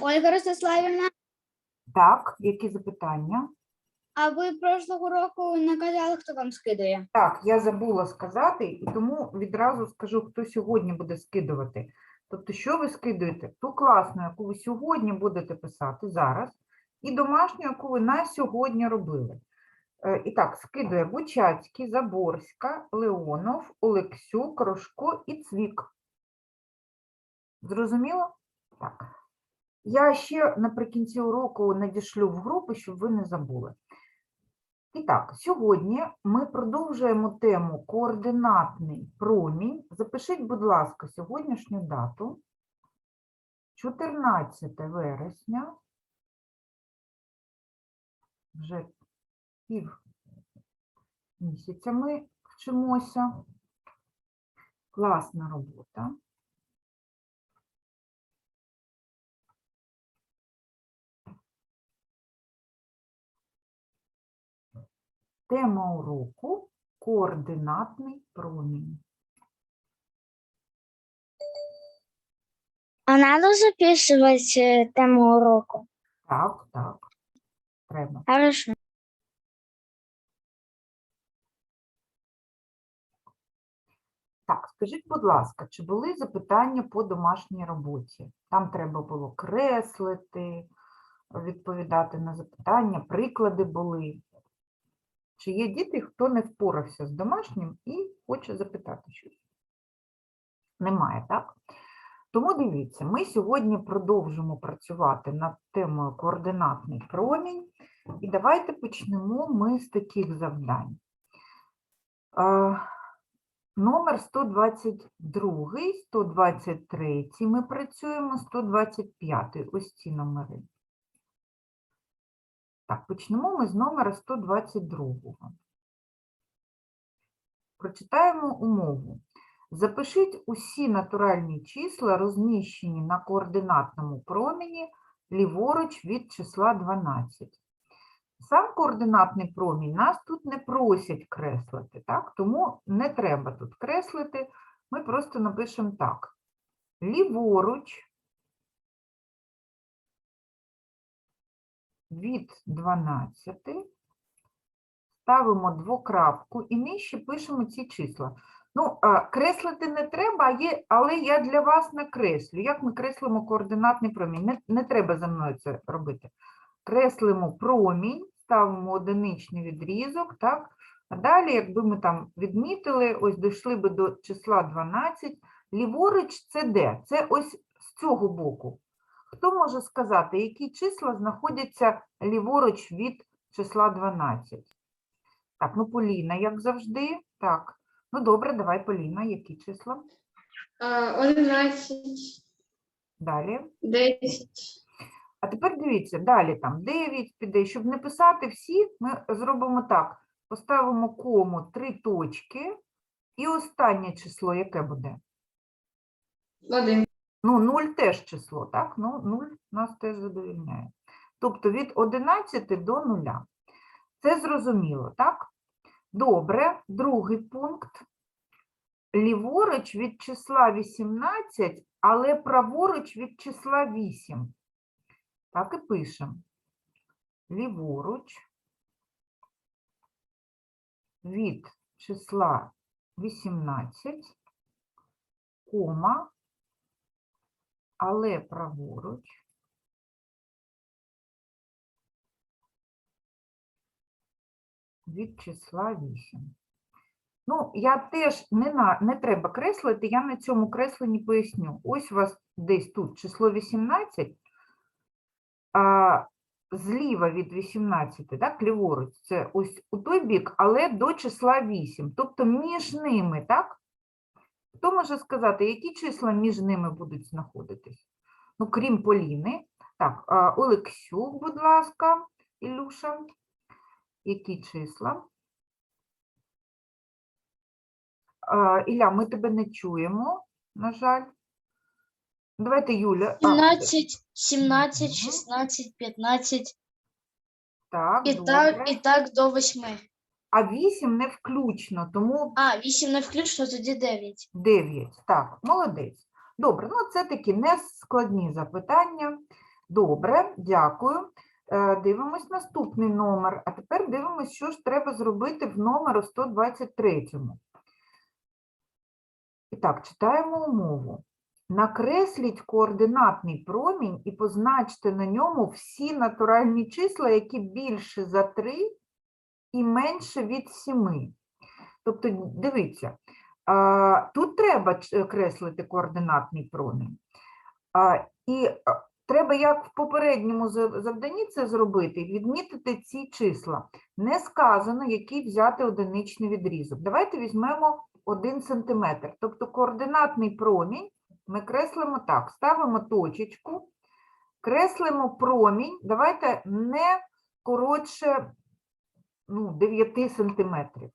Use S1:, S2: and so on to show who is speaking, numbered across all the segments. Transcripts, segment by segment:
S1: Ольга Ростиславівна,
S2: Так, які запитання?
S1: а ви прошлого року не казали, хто вам скидає?
S2: Так, я забула сказати, і тому відразу скажу, хто сьогодні буде скидувати. Тобто, що ви скидуєте? Ту класну, яку ви сьогодні будете писати зараз, і домашню, яку ви на сьогодні робили. Е, І так, скидує Бучацький, Заборська, Леонов, Олексюк, Рожко і Цвік. Зрозуміло? Так. Я ще наприкінці уроку надішлю в групи, щоб ви не забули. І так, сьогодні ми продовжуємо тему координатний промінь. Запишіть, будь ласка, сьогоднішню дату. 14 вересня. Вже пів місяця ми вчимося. Класна робота. Тема уроку координатний промінь.
S1: А надо записувати тему уроку.
S2: Так, так. Треба.
S1: Хорошо.
S2: Так, скажіть, будь ласка, чи були запитання по домашній роботі? Там треба було креслити, відповідати на запитання, приклади були. Чи є діти, хто не впорався з домашнім і хоче запитати щось? Немає, так? Тому дивіться, ми сьогодні продовжимо працювати над темою координатний промінь. І давайте почнемо ми з таких завдань. Номер 122, 123 ми працюємо, 125 ось ці номери. Так, почнемо ми з номера 122. Прочитаємо умову. Запишіть усі натуральні числа, розміщені на координатному промені ліворуч від числа 12. Сам координатний промінь нас тут не просять креслити, так? тому не треба тут креслити. Ми просто напишемо так. Ліворуч від 12 ставимо двокрапку і нижче пишемо ці числа. Ну, креслити не треба, але я для вас накреслю. Як ми креслимо координатний промінь? Не, не треба за мною це робити. Креслимо промінь, ставимо одиничний відрізок, так? А далі, якби ми там відмітили, ось дійшли би до числа 12, ліворуч це де? Це ось з цього боку. Хто може сказати, які числа знаходяться ліворуч від числа 12? Так, ну Поліна, як завжди. Так. Ну добре, давай, Поліна, які числа?
S3: А, 11,
S2: Далі.
S3: 10,
S2: А тепер дивіться, далі там 9 піде. Щоб не писати всі, ми зробимо так. Поставимо кому три точки, і останнє число яке буде?
S3: 1.
S2: Ну, 0 теж число, так? Ну, 0 нас теж задовільняє. Тобто від 11 до 0. Це зрозуміло, так? Добре, другий пункт. Ліворуч від числа 18, але праворуч від числа 8. Так і пишемо. Ліворуч від числа 18, кома, але праворуч від числа 8. Ну, я теж не, на, не треба креслити, я на цьому кресленні поясню. Ось у вас десь тут число 18, а зліва від 18, так, ліворуч, це ось у той бік, але до числа 8. Тобто між ними, так? Хто може сказати, які числа між ними будуть знаходитись? Ну, крім Поліни. Так, Олексюк, будь ласка, Ілюша. Які числа? Ілля, ми тебе не чуємо, на жаль. Давайте, Юля. а,
S4: 17, 17, 16, 15
S2: так,
S4: і
S2: добре.
S4: так, і так до 8.
S2: А 8 не включно, тому
S4: А, 8 не включно, тоді 9.
S2: 9. Так, молодець. Добре, ну це такі нескладні запитання. Добре, дякую. Е, Дивимось наступний номер. А тепер дивимось, що ж треба зробити в номеру 123. І так, читаємо умову. Накресліть координатний промінь і позначте на ньому всі натуральні числа, які більше за 3 і менше від 7. Тобто, дивіться, тут треба креслити координатний промінь. І треба, як в попередньому завданні це зробити, відмітити ці числа. Не сказано, який взяти одиничний відрізок. Давайте візьмемо 1 см. Тобто координатний промінь ми креслимо так, ставимо точечку, креслимо промінь, давайте не коротше ну, 9 сантиметрів.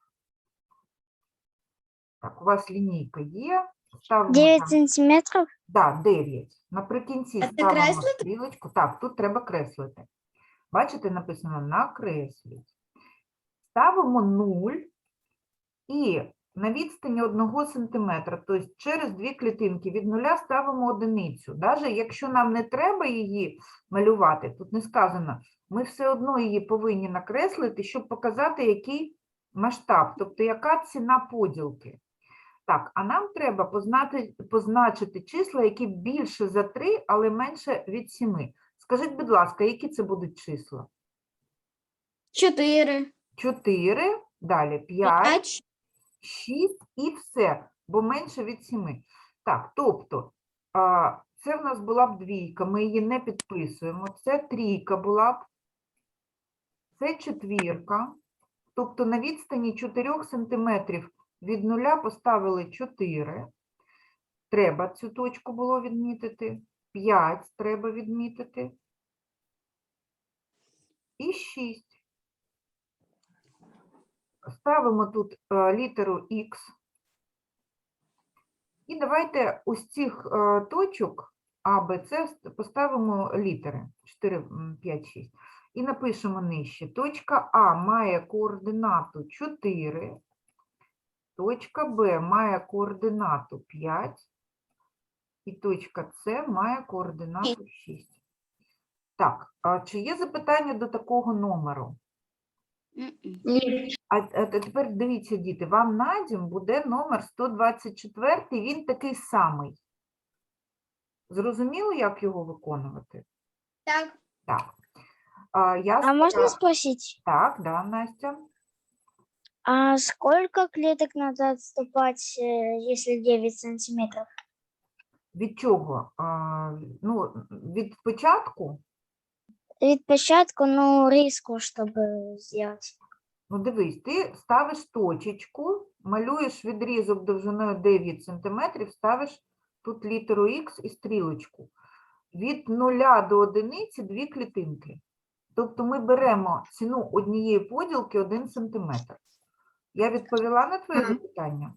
S2: Так, у вас лінійка є. Ставимо
S1: 9
S2: там-
S1: сантиметрів.
S2: Да, 9. Наприкінці
S1: А це
S2: ставимо
S1: креслити?
S2: стрілочку. Так, тут треба креслити. Бачите, написано накресліть. Ставимо 0 і на відстані 1 см, тобто через дві клітинки від нуля ставимо одиницю. Навіть якщо нам не треба її малювати, тут не сказано, ми все одно її повинні накреслити, щоб показати, який масштаб, тобто яка ціна поділки. Так, а нам треба познати, позначити числа, які більше за 3, але менше від 7. Скажіть, будь ласка, які це будуть числа?
S1: 4.
S2: 4, далі 5,
S1: 5.
S2: 6 і все, бо менше від 7. Так, тобто, це в нас була б двійка, ми її не підписуємо. Це трійка була б, це четвірка. Тобто на відстані 4 см від нуля поставили 4. Треба цю точку було відмітити. 5 треба відмітити. І 6. Ставимо тут е, літеру Х. І давайте ось цих е, точок А, Б, С поставимо літери 4, 5, 6. І напишемо нижче. Точка А має координату 4, точка Б має координату 5, і точка С має координату 6. Так, чи є запитання до такого номеру?
S3: Ні.
S2: А, а тепер дивіться, діти, вам на дім буде номер 124, він такий самий. Зрозуміло, як його виконувати?
S1: Так.
S2: Так. А, я
S1: А можно
S2: стара-
S1: спросить,
S2: Так, да, Настя.
S1: а сколько клеток надо отступать, э, если 9 сантиметров?
S2: Від чого? А, ну, від початку?
S1: Від початку, ну, риску, чтобы сделать.
S2: Ну, дивись, ти ставиш точечку, малюєш відрізок довжиною 9 см, ставиш тут літеру Х і стрілочку. Від 0 до одиниці дві клітинки. Тобто ми беремо ціну однієї поділки 1 см. Я відповіла на твоє запитання?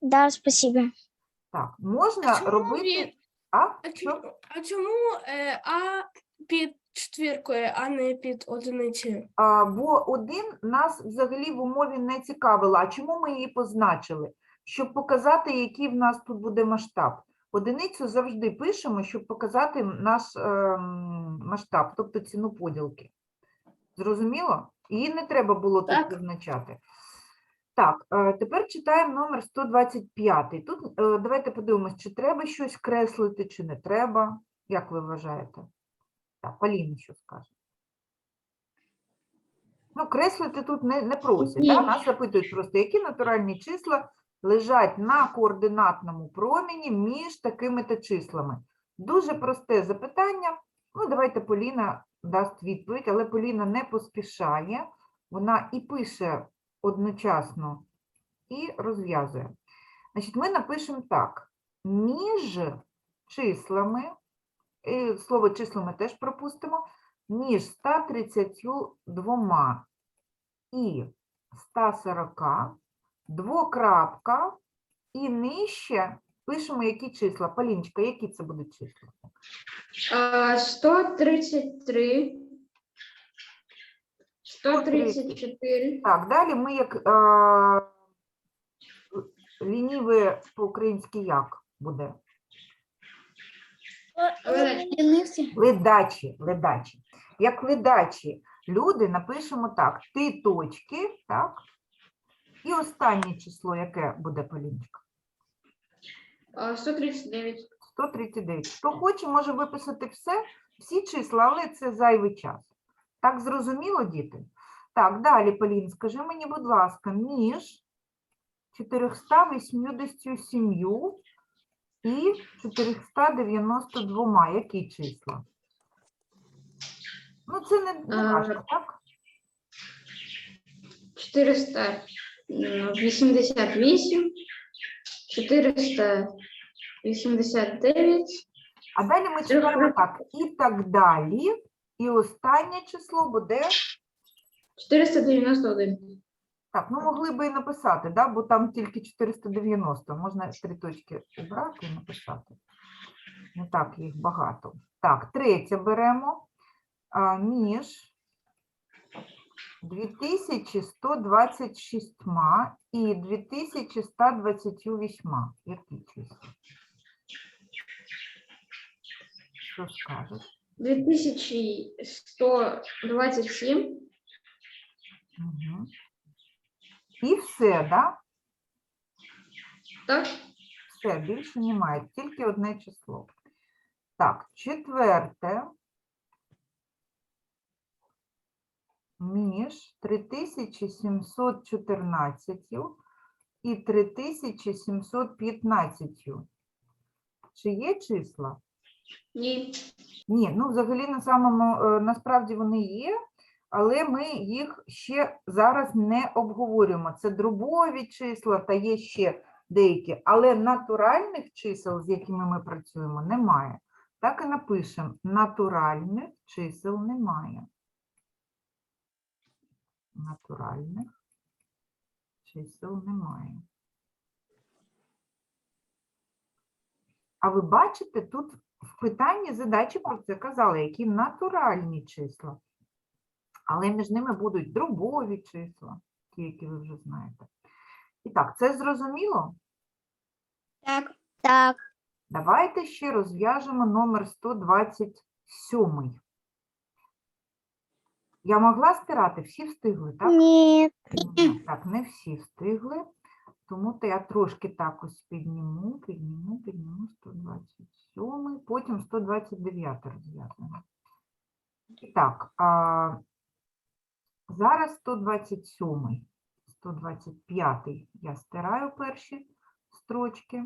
S1: Да, спасибо.
S2: Так, можна
S5: Чому
S2: робити. А?
S5: А чому, а чому е, А під четвіркою, а не під одиницею?
S2: А, бо один нас взагалі в умові не цікавила. А чому ми її позначили? Щоб показати, який в нас тут буде масштаб. Одиницю завжди пишемо, щоб показати наш ем, масштаб, тобто ціну поділки. Зрозуміло? Її не треба було тут
S3: Так.
S2: визначати. Так, е, тепер читаємо номер 125. Тут е, давайте подивимось, чи треба щось креслити, чи не треба. Як ви вважаєте? Так, Поліна що скаже? Ну, креслити тут не, не просять. Да? Нас запитують просто, які натуральні числа лежать на координатному промені між такими-то числами. Дуже просте запитання. Ну, давайте Поліна дасть відповідь, але Поліна не поспішає. Вона і пише одночасно, і розв'язує. Значить, ми напишемо так: між числами, і слово числами теж пропустимо, між 132 і 140, двокрапка, і нижче пишемо, які числа. Поліночка, які це будуть числа?
S3: 133. 134.
S2: Так, далі ми як е, лініве по-українськи як буде? Ледачі, ледачі. Як ледачі люди напишемо так: ти точки, так? І останнє число, яке буде Полінчика?
S3: 139.
S2: 139. Хто хоче, може виписати все, всі числа, але це зайвий час. Так зрозуміло, діти? Так, далі, Полін, скажи мені, будь ласка, між 487 і 492, які числа? Ну, це не, не
S3: А,
S2: важко, так?
S3: 488, 489,
S2: А далі ми читаємо так. І так далі. І останнє число буде
S3: 491.
S2: Так, ну могли би і написати, да? бо там тільки 490. Можна три точки убрати і написати. Не так їх багато. Так, третє беремо а, між 2126 і 2128. Які числа? Що скажеш?
S3: 2127,
S2: Угу. І все, да?
S3: так?
S2: Все, більше немає, тільки одне число. Так, четверте. Між 3714 і 3715. Чи є числа?
S3: Ні.
S2: Ні, ну взагалі на самому е, насправді вони є, але ми їх ще зараз не обговорюємо. Це дробові числа та є ще деякі, але натуральних чисел, з якими ми працюємо, немає. Так і напишемо: натуральних чисел немає. Натуральних чисел немає. А ви бачите, тут в питанні задачі про це казали, які натуральні числа. Але між ними будуть дробові числа, ті, які ви вже знаєте. І так, це зрозуміло?
S1: Так. Так.
S2: Давайте ще розв'яжемо номер 127. Я могла стирати, всі встигли, так? Ні, Так, не всі встигли, тому то я трошки так ось підніму, підніму, підніму 127, потім 129 розв'язуємо. І так, а, зараз 127, 125 я стираю перші строчки.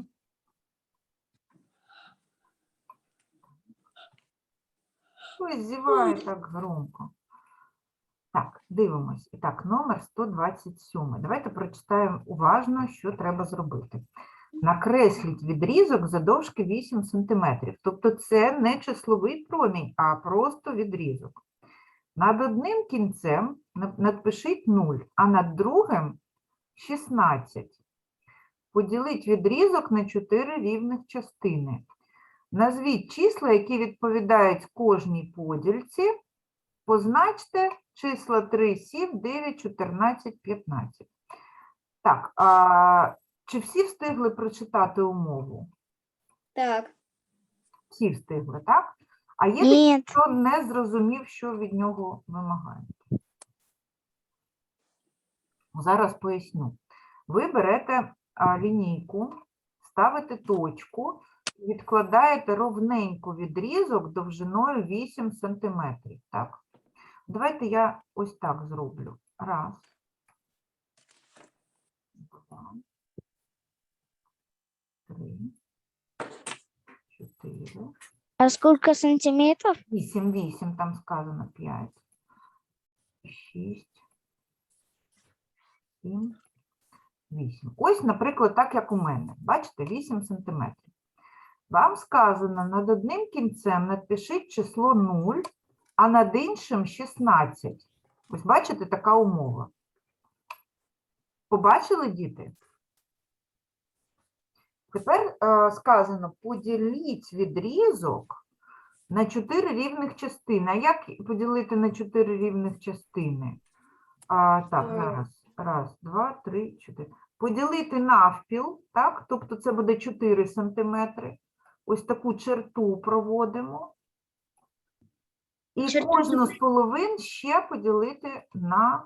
S2: Ой, зіває так громко. Так, дивимось. І так, номер 127. Давайте прочитаємо уважно, що треба зробити. Накресліть відрізок задовжки 8 см. Тобто це не числовий промінь, а просто відрізок. Над одним кінцем надпишіть 0, а над другим 16. Поділіть відрізок на 4 рівних частини. Назвіть числа, які відповідають кожній подільці. Позначте числа 3, 7, 9, 14, 15. Так, а чи всі встигли прочитати умову?
S1: Так.
S2: Всі встигли, так? А є хто не зрозумів, що від нього вимагають. Зараз поясню. Ви берете лінійку, ставите точку, відкладаєте ровненько відрізок довжиною 8 см. Так? Давайте я ось так зроблю. Раз. Два. Три. Чотири.
S1: А сколько сантиметров?
S2: 8, 8, там сказано 5, 6, 7, 8. Ось, наприклад, так, як у мене. Бачите, 8 сантиметрів. Вам сказано, над одним кінцем напишіть число 0, а над іншим 16. Ось бачите, така умова. Побачили, діти? Тепер е, сказано, поділіть відрізок на 4 рівних частини. А як поділити на 4 рівних частини? А, так,
S3: Е.
S2: зараз. Раз, два, три, чотири. Поділити навпіл, так? Тобто це буде 4 сантиметри. ось таку черту проводимо. І
S1: Черту
S2: кожну з половин ще поділити на.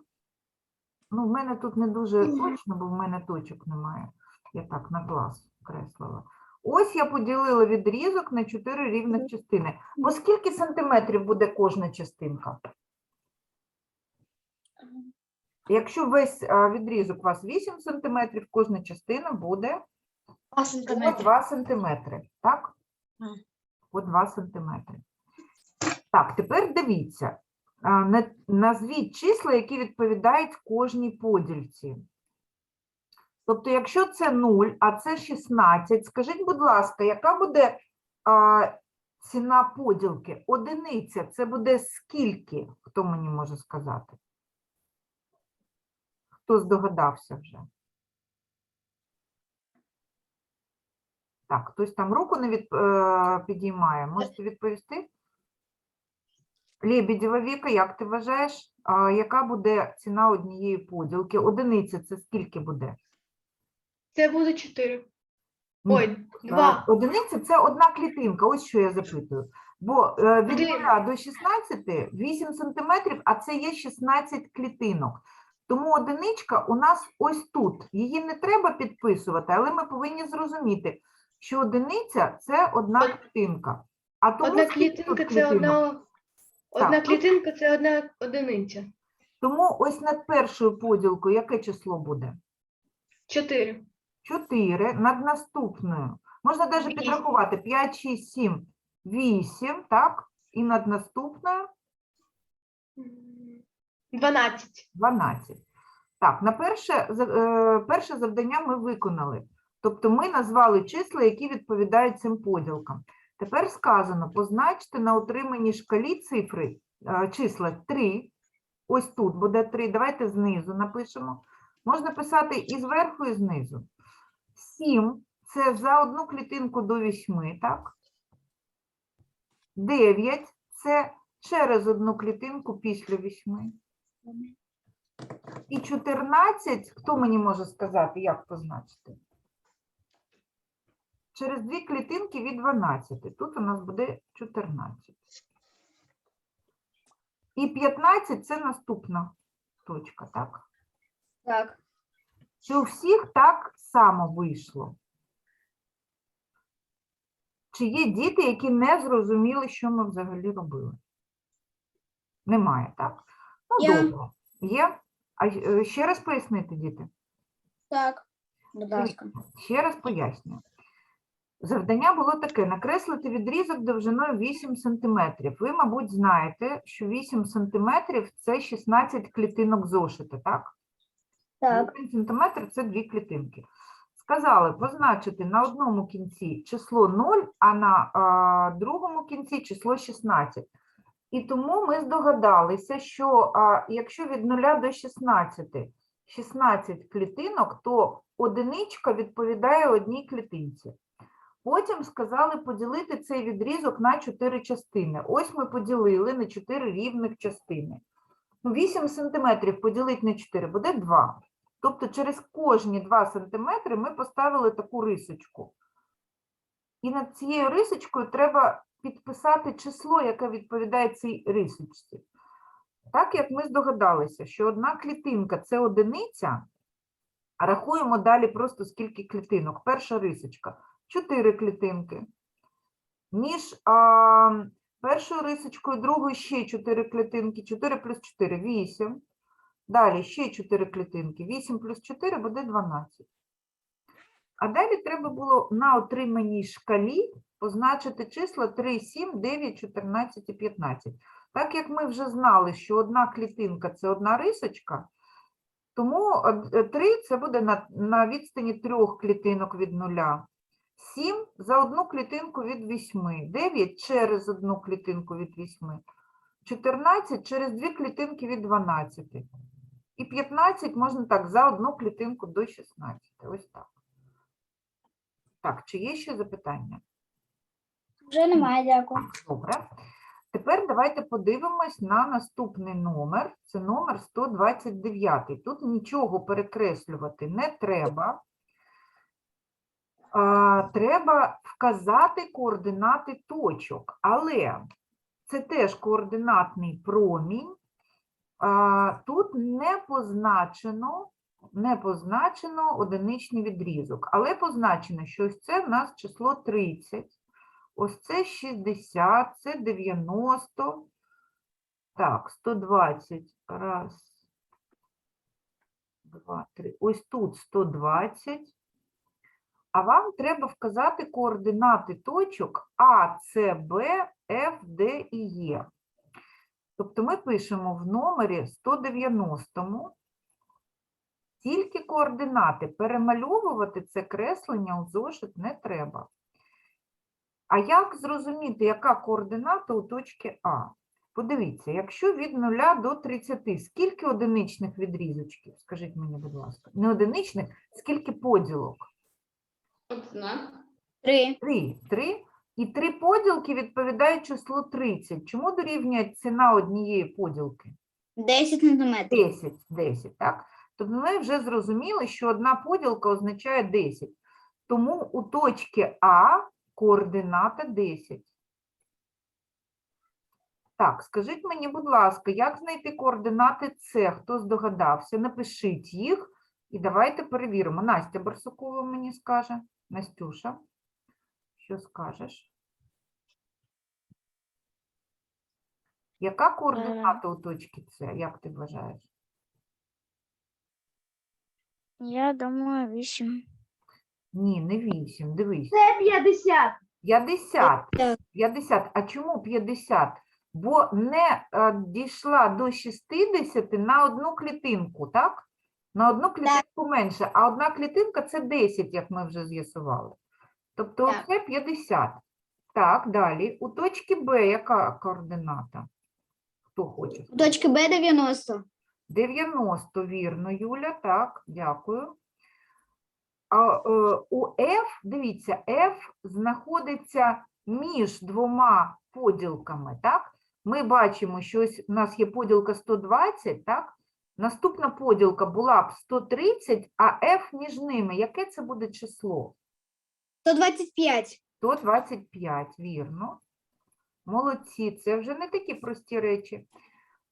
S2: Ну, в мене тут не дуже точно, бо в мене точок немає. Я так на клас креслила. Ось я поділила відрізок на 4 рівних частини. По скільки сантиметрів буде кожна частинка? Якщо весь а, відрізок у вас 8 сантиметрів, кожна частина буде
S4: 2
S2: по
S4: сантиметри.
S2: 2 сантиметри, так?
S4: Мгм.
S2: По 2 сантиметри. Так, тепер дивіться. а, на- Назвіть числа, які відповідають кожній подільці. Тобто, якщо це 0, а це 16, скажіть, будь ласка, яка буде а, ціна поділки? Одиниця це буде скільки? Хто мені може сказати? Хто здогадався вже? Так, хтось там руку не від, е, підіймає. Можете відповісти? Лебедєва Віка, як ти вважаєш, а, яка буде ціна однієї поділки? Одиниця це скільки буде?
S6: Це буде 4.
S2: Ні,
S6: Ой,
S2: е,
S6: 2.
S2: Одиниця це одна клітинка, ось що я запитую. Бо е, від
S6: Один.
S2: 0 до 16 8 сантиметрів, а це є 16 клітинок. Тому одиничка у нас ось тут. Її не треба підписувати, але ми повинні зрозуміти, що одиниця це одна клітинка. А тому
S6: Одна клітинка це одна. Одна
S2: тут-
S6: клітинка це одна одиниця.
S2: Тому ось над першою поділкою яке число буде?
S6: 4.
S2: 4 над наступною. Можна навіть підрахувати 5, 6, 7, 8, так? І над наступною
S6: 12.
S2: 12. Так, на перше, е, перше завдання ми виконали. Тобто ми назвали числа, які відповідають цим поділкам. Тепер сказано, позначте на отриманій шкалі цифри, е, числа 3. Ось тут буде 3. Давайте знизу напишемо. Можна писати і зверху, і знизу. 7 – це за одну клітинку до 8, так? 9 – це через одну клітинку після 8. І 14, хто мені може сказати, як позначити? Через дві клітинки від 12. Тут у нас буде 14. І 15 це наступна точка, так?
S1: Так.
S2: Чи у всіх так само вийшло? Чи є діти, які не зрозуміли, що ми взагалі робили? Немає, так?
S1: Я.
S2: добре. Є? А е, ще раз пояснити, діти?
S1: Так. Будь ласка.
S2: Ще раз пояснюю. Завдання було таке: накреслити відрізок довжиною 8 см. Ви, мабуть, знаєте, що 8 см – це 16 клітинок зошита, так?
S1: Так.
S2: 1 см – це дві клітинки. Сказали позначити на одному кінці число 0, а на а, другому кінці число 16. І тому ми здогадалися, що а, якщо від 0 до 16 16 клітинок, то одиничка відповідає одній клітинці. Потім сказали поділити цей відрізок на 4 частини. Ось ми поділили на 4 рівних частини. Ну, 8 см поділити на 4 буде 2. Тобто через кожні 2 см ми поставили таку рисочку. І над цією рисочкою треба підписати число, яке відповідає цій рисочці. Так як ми здогадалися, що одна клітинка це одиниця, рахуємо далі просто скільки клітинок. Перша рисочка 4 клітинки. Між а, першою рисочкою другою ще 4 клітинки. 4 плюс 4 – 8. Далі ще 4 клітинки. 8 плюс 4 буде 12. А далі треба було на отриманій шкалі позначити числа 3, 7, 9, 14 і 15. Так як ми вже знали, що одна клітинка – це одна рисочка, тому 3 – це буде на, на відстані трьох клітинок від нуля. 7 за одну клітинку від 8, 9 через одну клітинку від 8, 14 через дві клітинки від 12. І 15 можна так, за одну клітинку до 16. Ось так. Так, чи є ще запитання?
S1: Вже немає, дякую.
S2: Добре. Тепер давайте подивимось на наступний номер. Це номер 129. Тут нічого перекреслювати не треба. а, треба вказати координати точок, але це теж координатний промінь. А, тут не позначено, не позначено одиничний відрізок, але позначено, що ось це в нас число 30, ось це 60, це 90, так, 120, раз, два, три. Ось тут 120. А вам треба вказати координати точок А, С, Б, Ф, Д і Е. Тобто ми пишемо в номері 190 тільки координати. Перемальовувати це креслення у зошит не треба. А як зрозуміти, яка координата у точки А? Подивіться, якщо від 0 до 30, скільки одиничних відрізочків? Скажіть мені, будь ласка. Не одиничних, скільки поділок?
S3: Одна.
S1: Три.
S2: Три. Три. І три поділки відповідають числу 30. Чому дорівнює ціна однієї поділки?
S1: 10 сантиметрів.
S2: 10, 10, так? Тобто ми вже зрозуміли, що одна поділка означає 10. Тому у точки А координата 10. Так, скажіть мені, будь ласка, як знайти координати С? Хто здогадався? Напишіть їх і давайте перевіримо. Настя Барсукова мені скаже. Настюша, що скажеш? Яка координата у точки С, як ти вважаєш?
S1: Я думаю, 8.
S2: Ні, не 8, дивись.
S6: Це 50.
S2: 50. 50. А чому 50? Бо не е, дійшла до 60 на одну клітинку, так? На одну клітинку менше, а одна клітинка це 10, як ми вже з'ясували. Тобто
S1: Так.
S2: це 50. Так, далі. У точки Б яка координата? Хто хоче?
S1: У точки Б 90.
S2: 90, вірно, Юля, так, дякую. А, е, у F, дивіться, F знаходиться між двома поділками, так? Ми бачимо, що ось у нас є поділка 120, так? Наступна поділка була б 130, а F між ними. Яке це буде число?
S1: 125.
S2: 125, вірно. Молодці, це вже не такі прості речі.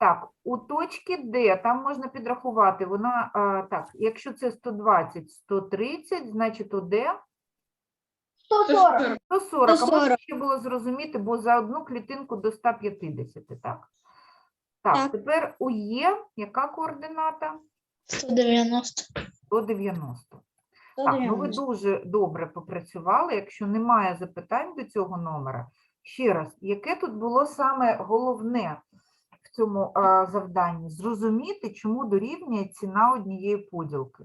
S2: Так, у точки Д, там можна підрахувати, вона, а, так, якщо це 120, 130, значить у Д
S6: 140.
S2: 140, а
S1: 140.
S2: можна ще було зрозуміти, бо за одну клітинку до 150, так? Так,
S1: Так.
S2: тепер у Є, яка координата?
S4: 190.
S2: 190. Так, ну ви дуже добре попрацювали. Якщо немає запитань до цього номера, ще раз, яке тут було саме головне в цьому завданні? Зрозуміти, чому дорівнює ціна однієї поділки.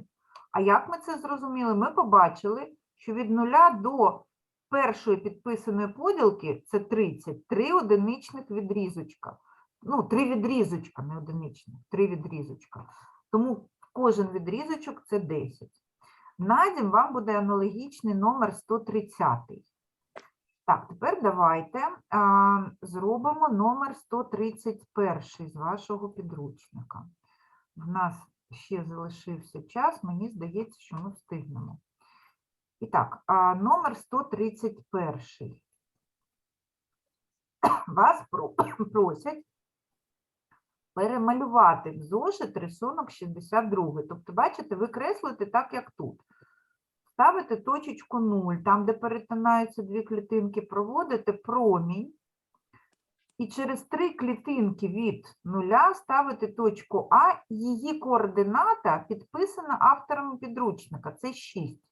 S2: А як ми це зрозуміли? Ми побачили, що від нуля до першої підписаної поділки це 30, три одиничних відрізочка. Ну, три відрізочка, не одиничних, три відрізочка. Тому кожен відрізочок це 10. Надім вам буде аналогічний номер 130. Так, тепер давайте а, зробимо номер 131 з вашого підручника. В нас ще залишився час, мені здається, що ми встигнемо. І так, а, номер 131. Вас про- просять перемалювати в зошит рисунок 62. Тобто, бачите, ви креслите так, як тут. Ставите точечку 0, там, де перетинаються дві клітинки, проводите промінь. І через три клітинки від нуля ставите точку А, її координата підписана автором підручника, це 6.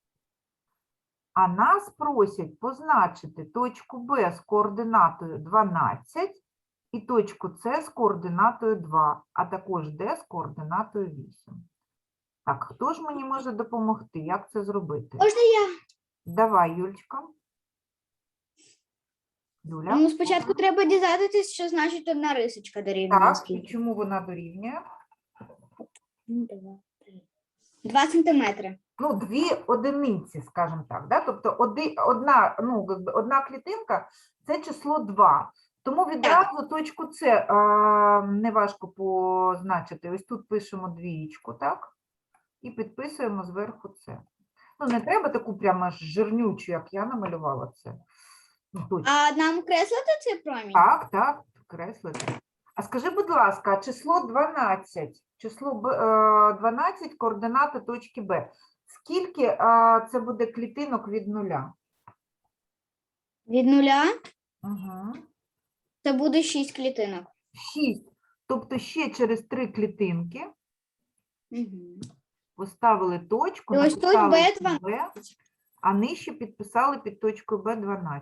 S2: А нас просять позначити точку Б з координатою 12 і точку С з координатою 2, а також Д з координатою 8. Так, хто ж мені може допомогти? Як це зробити?
S1: Можна я?
S2: Давай, Юльчка. Юля.
S7: Ну, спочатку треба дізнатися, що значить одна рисочка дорівнює
S2: Так, і чому вона дорівнює?
S7: Два сантиметри.
S2: Ну, дві одиниці, скажімо так. Да? Тобто оди, одна, ну, якби одна клітинка це число 2. Тому відразу точку С а, неважко позначити. Ось тут пишемо двієчку, так? І підписуємо зверху це. Ну, не треба таку прямо жирнючу, як я намалювала це. Ну, точно.
S7: А нам креслити цей промінь?
S2: Так, так, креслити. А скажи, будь ласка, число 12, число Б- е, 12 координати точки Б. Скільки е, це буде клітинок від нуля?
S7: Від нуля
S2: Угу.
S7: це буде 6 клітинок.
S2: 6. Тобто ще через три клітинки
S7: Угу.
S2: Поставили точку,
S7: І ось тут
S2: написали
S7: Б12.
S2: Б, а нижче підписали під точкою Б12.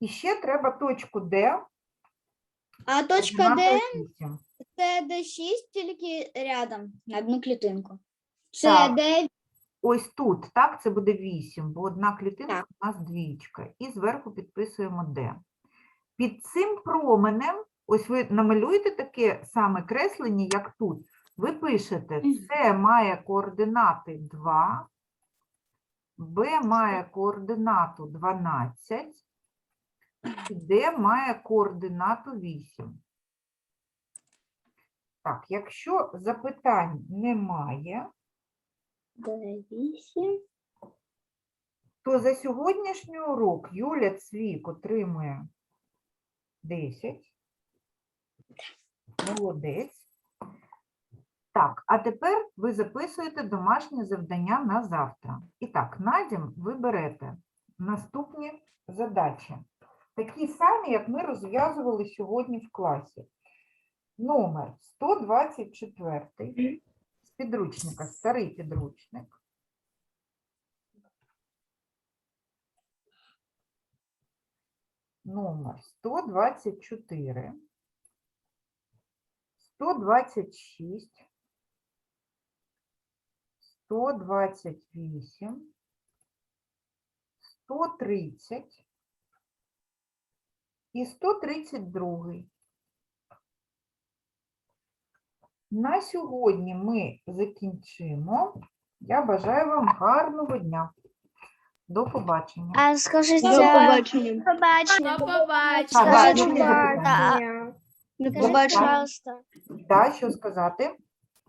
S2: І ще треба точку Д.
S7: А точка Д це Д6 тільки рядом на одну клітинку. Це
S2: Так.
S7: Д
S2: Ось тут, так, це буде 8, бо одна клітинка
S7: Так.
S2: у нас двічка. І зверху підписуємо D. Під цим променем, ось ви намалюєте таке саме креслення, як тут. Ви пишете, це має координати 2, Б має координату 12, Д має координату 8. Так, якщо запитань немає, то за сьогоднішній урок Юля Цвік отримує 10. Молодець. Так, а тепер ви записуєте домашнє завдання на завтра. І так, на дім ви берете наступні задачі. Такі самі, як ми розв'язували сьогодні в класі. Номер 124 з підручника, старий підручник. номер 124, 126, 128, 130 і 132. На сьогодні ми закінчимо. Я бажаю вам гарного дня. До побачення.
S1: А скажіть,
S4: До побачення.
S1: побачення.
S5: До побачення.
S1: Скажіть,
S2: запитання.
S1: да,
S4: До
S1: скажіть,
S4: побачення.
S1: пожалуйста,
S2: Так, що сказати?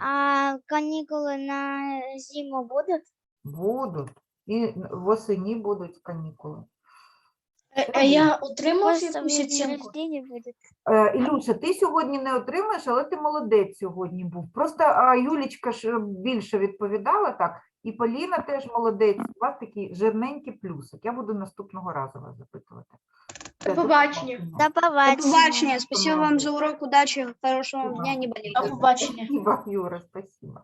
S1: А канікули на зиму будуть?
S2: Будуть. І восені будуть канікули.
S4: А я отримав якусь оцінку?
S2: Е, Ілюша, ти сьогодні не отримаєш, але ти молодець сьогодні був. Просто а, Юлічка ж більше відповідала так, і Поліна теж молодець. У вас такий жирненький плюсик. Я буду наступного разу вас запитувати.
S3: До побачення.
S1: До побачення.
S7: До побачення. Спасибо вам за урок. Удачі. Хорошого вам дня. Не болейте.
S4: До побачення.
S2: Спасибо, Юра, спасибо.